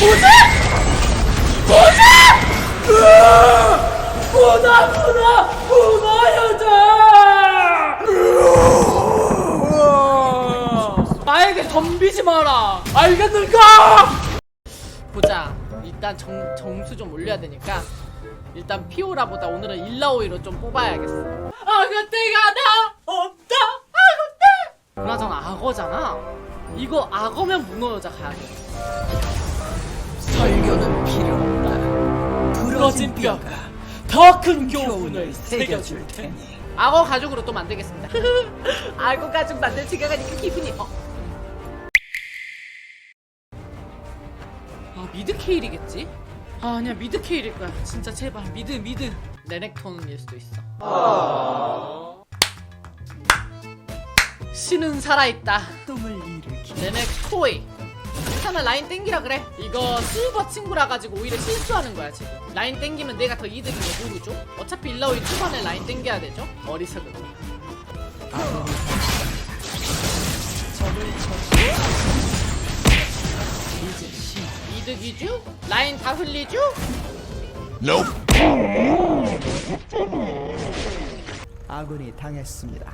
뭐지? 으아! 문화 문화 문화 여자! 나에게 덤비지 마라 알겠는가? 보자 일단 정, 점수 좀 올려야 되니까 일단 피오라보다 오늘은 일라오이로 좀 뽑아야겠어 아 그때가 나 없다 아 그때 그나저나 악어잖아 이거 악어면 문어 여자 가야 돼 설교는 필요 없다. 부러진 뼈가 더 큰 교훈을 새겨줄 테니 악어 가죽으로 또 만들겠습니다 악어 가죽 만들 생각하니까 기분이 어. 아 미드 케일이겠지? 아 아니야 미드 케일일 거야 진짜 제발 미드 미드 레넥톤일 수도 있어 신은 살아있다 똥을 일으키. 레넥토이 괜찮아 라인 땡기라 그래 이거 실버 친구라 가지고 오히려 실수하는 거야 지금 라인 땡기면 내가 더 이득인 거 모르죠? 어차피 일라오이 초반에 라인 땡겨야 되죠? 어리석은. 이득이죠? 라인 다 흘리죠? 아군이 당했습니다.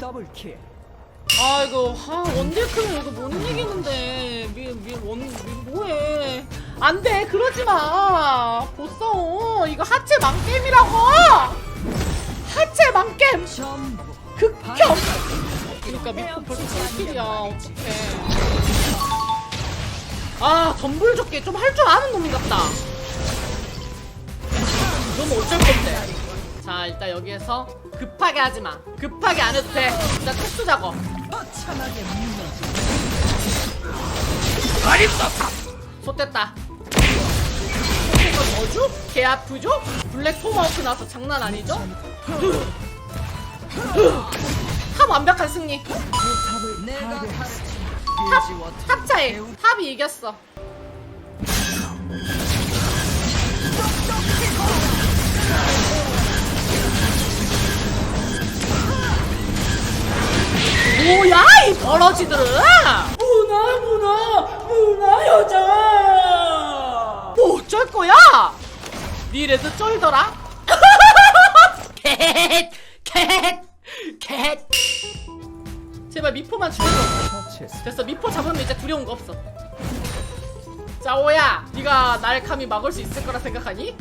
더블킬. 아이고 아 원딜크는 이거 못 이기는데. 미미원 뭐해. 안돼 그러지 마. 보싸워 이거 하체 망게임이라고. 하체 전부. 극혐. 그러니까 미포 벌써 킬이야. 어떡해. 아 덤불조끼 좀할 줄 아는 놈 같다. 넌 어쩔 건데 자 일단 여기에서 급하게 하지마 급하게 안 해도 돼 일단 특수 작업 처참하게 무너지. 좆됐다 이거 뭐죠? 개 아프죠? 블랙 토마호크 나서 장난 아니죠? 탑 완벽한 승리 탑을 탑, 파괴했습니다. 탑 차이 탑이 이겼어 버러지들은? 문화 문화 문화 여자. 뭐 어쩔 거야? 니네도 쩔더라? 캣캣캣캣 제발 미포만 죽여줘. 됐어 미포 잡으면 이제 두려운 거 없어. 자 오야 네가 날 감히 막을 수 있을 거라 생각하니?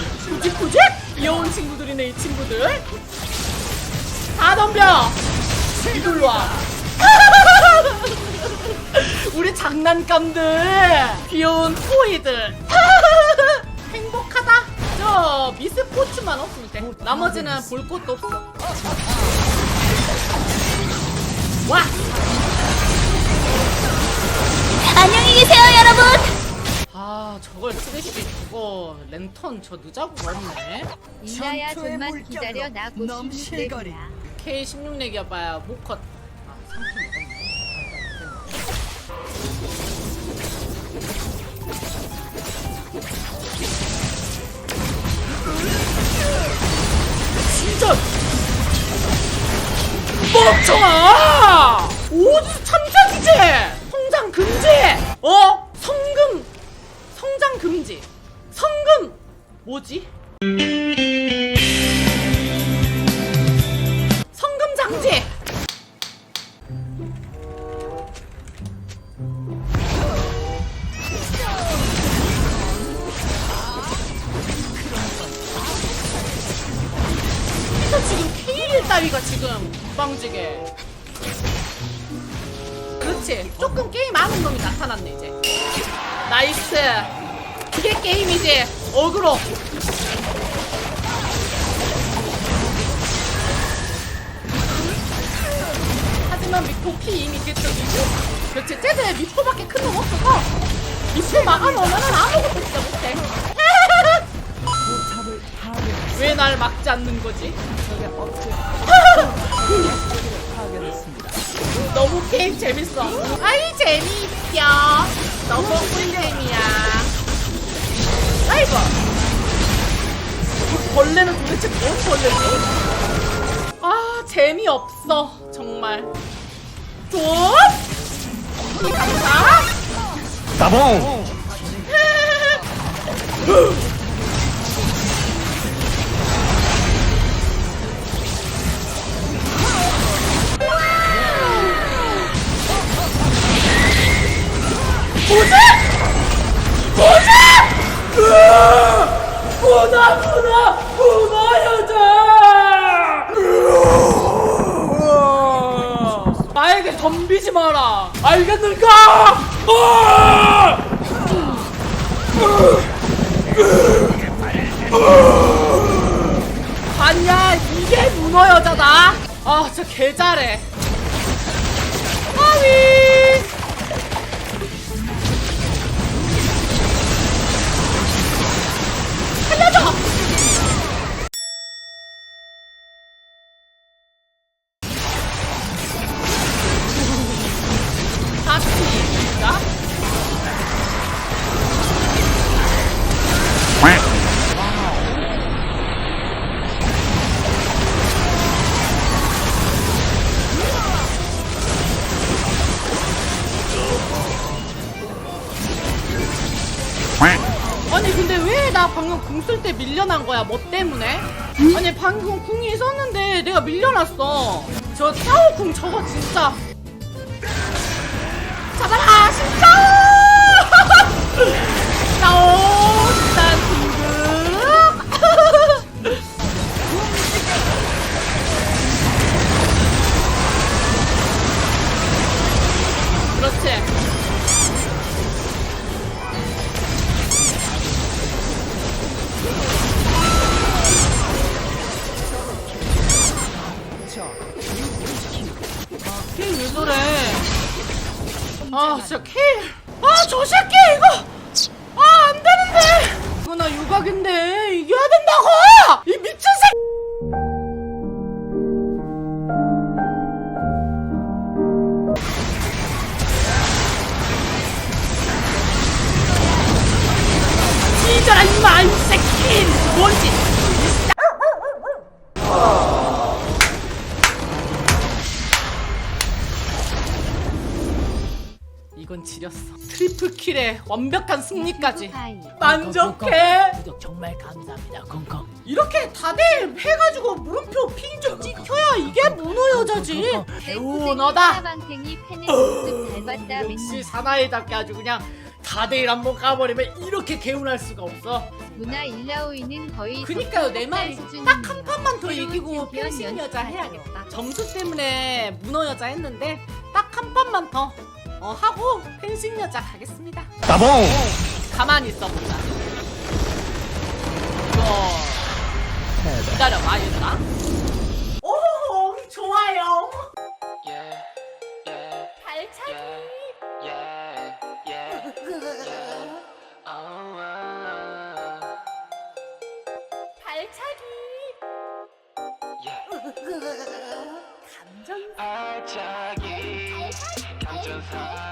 꾸직꾸직? 귀여운 친구들이네 이 친구들. 다 덤벼! 이걸로 와. 우리 장난감들 귀여운 토이들. 행복하다. 저 미스포츠만 없으면 돼. 나머지는 볼 것도 없어. 와! 안녕히 계세요, 여러분. 아 저걸 쓰레기 저거 랜턴 저 늦자고 왔네. 이나야 전투의 좀만 물결로 기다려 나곧 넘실거리. 16대야. K16 내기야봐야. 목컷. 아 3분 먹었네 진짜! 멍청아! 어디서 참견이지! 성장 금지! 어 금지. 성금! 뭐지? 성금 이거 지금 K1 따위가 지금 빵지게. 그렇지. 조금 게임 아는 놈이 나타났네 이제. 나이스 이게 게임이지. 어그로. 하지만 미포 피 이미 개떡이고 그렇지 쟤들 미포밖에 큰 놈 없어서 미포 막아놓으면 아무것도 진짜 못해. 왜 날 막지 않는 거지? 너무 게임 재밌어. 아이 재미있겨 너무 꿀잼이야 아이고 벌레는 도대체 뭔 벌레지? 아 재미없어 정말. 좀 감사 따봉 문화 문화 문화 여자 나에게 덤비지 마라! 알겠는가? 어! 봤냐 이게 문어 여자다. 아 진짜 개 잘해 쓸 때 밀려난 거야? 뭐 때문에? 아니 방금 궁이 있었는데 내가 밀려났어. 저 타오 궁 저거 진짜 잡아라 신짜오! 짜오 아 진짜 케일. 아저 새끼 이거. 아 안 되는데. 이거 나 유각인데. 이겨야 된다고. 이 미친 이건 지렸어. 트리플 킬에 완벽한 승리까지. 만족해. 구독 정말 감사합니다. 콩콩. 이렇게 다들 해가지고 물음표 핑 좀 찍혀야 이게 문어 여자지. 방탱이 팬을 좀 닮았다 역시 사나이답게 아주 그냥 다대일 한번 까버리면 이렇게 개운할 수가 없어. 문화 일라오이는 거의 그니까요 내 말이. 딱 한 판만 더 이기고 펜싱 여자. 해야겠다. 점수 때문에 문어 여자 했는데 딱 한 판만 더 어, 하고 펜싱 여자 가겠습니다. 따봉! 가만히 있어보자 이거 기다려봐 얘들아 오 좋아요. Yeah, yeah, 발차기 발